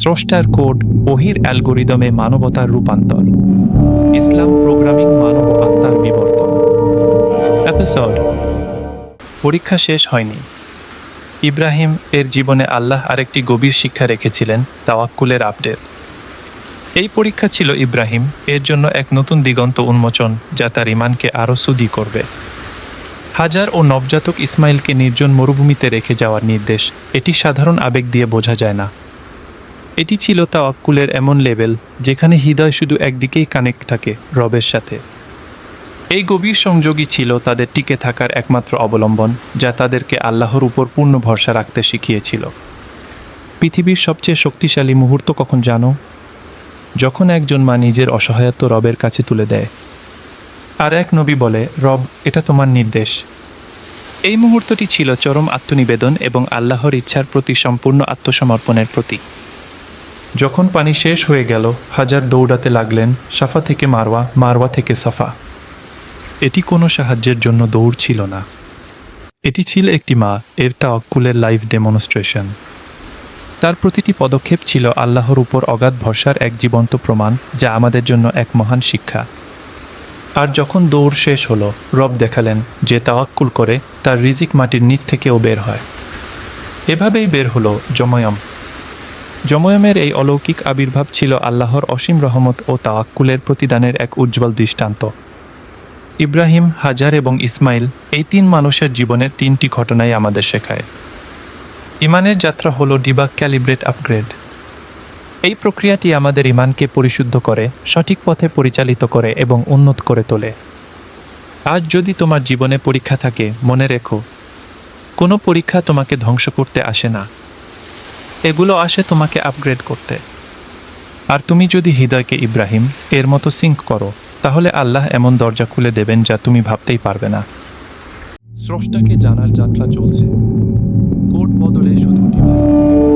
স্রষ্টার কোড ওহির অ্যালগোরিদমে মানবতার রূপান্তর। ইসলাম প্রোগ্রামিং মানব আত্মার বিবর্তন। এপিসোড। পরীক্ষা শেষ হয়নি। ইব্রাহিম এর জীবনে আল্লাহ আরেকটি গভীর শিক্ষা রেখেছিলেন, তাওয়াক্কুলের আপডেট। এই পরীক্ষা ছিল ইব্রাহিম এর জন্য এক নতুন দিগন্ত উন্মোচন যা তার ইমানকে আরও সুদি করবে। হাজার ও নবজাতক ইসমাইলকে নির্জন মরুভূমিতে রেখে যাওয়ার নির্দেশ, এটি সাধারণ আবেগ দিয়ে বোঝা যায় না। এটি ছিল তাওয়াক্কুলের এমন লেভেল যেখানে হৃদয় শুধু একদিকেই কানেক্ট থাকে, রবের সাথে। এই গভীর সংযোগই ছিল তাদের টিকে থাকার একমাত্র অবলম্বন, যা তাদেরকে আল্লাহর উপর পূর্ণ ভরসা রাখতে শিখিয়েছিল। পৃথিবীর সবচেয়ে শক্তিশালী মুহূর্ত কখন জানো? যখন একজন মা নিজের অসহায়ত্ব রবের কাছে তুলে দেয়। আর এক নবী বলে, রব, এটা তোমার নির্দেশ। এই মুহূর্তটি ছিল চরম আত্মনিবেদন এবং আল্লাহর ইচ্ছার প্রতি সম্পূর্ণ আত্মসমর্পণের প্রতীক। যখন পানি শেষ হয়ে গেল, হাজার দৌড়াতে লাগলেন সাফা থেকে মারওয়া মারওয়া থেকে সাফা। এটি কোনো সাহায্যের জন্য দৌড় ছিল না। এটি ছিল একটি মা, এর তাওয়াক্কুলের লাইভ ডেমনস্ট্রেশন। তার প্রতিটি পদক্ষেপ ছিল আল্লাহর উপর অগাধ ভরসার এক জীবন্ত প্রমাণ, যা আমাদের জন্য এক মহান শিক্ষা। আর যখন দৌড় শেষ হলো, রব দেখালেন যে তাওয়াক্কুল করে তার রিজিক মাটির নিচ থেকেও বের হয়। এভাবেই বের হলো জময়ম জময়মের এই অলৌকিক আবির্ভাব ছিল আল্লাহর অসীম রহমত ও তাওয়াক্কুলের প্রতিদানের এক উজ্জ্বল দৃষ্টান্ত। ইব্রাহিম, হাজার এবং ইসমাইল এই তিন মানুষের জীবনের তিনটি ঘটনাই আমাদের শেখায়। ইমানের যাত্রা হলো ডিবাক ক্যালিব্রেট আপগ্রেড। এই প্রক্রিয়াটি আমাদের ইমানকে পরিশুদ্ধ করে, সঠিক পথে পরিচালিত করে এবং উন্নত করে তোলে। আজ যদি তোমার জীবনে পরীক্ষা থাকে, মনে রেখো, কোনো পরীক্ষা তোমাকে ধ্বংস করতে আসে না। এগুলো আসে তোমাকে আপগ্রেড করতে। আর তুমি যদি হৃদয়কে ইব্রাহিম, এর মতো সিঙ্ক করো, তাহলে আল্লাহ এমন দরজা খুলে দেবেন যা তুমি ভাবতেই পারবে না। স্রষ্টাকে জানার যাত্রা চলছে। কোড বদলে শুধু ডিভাইস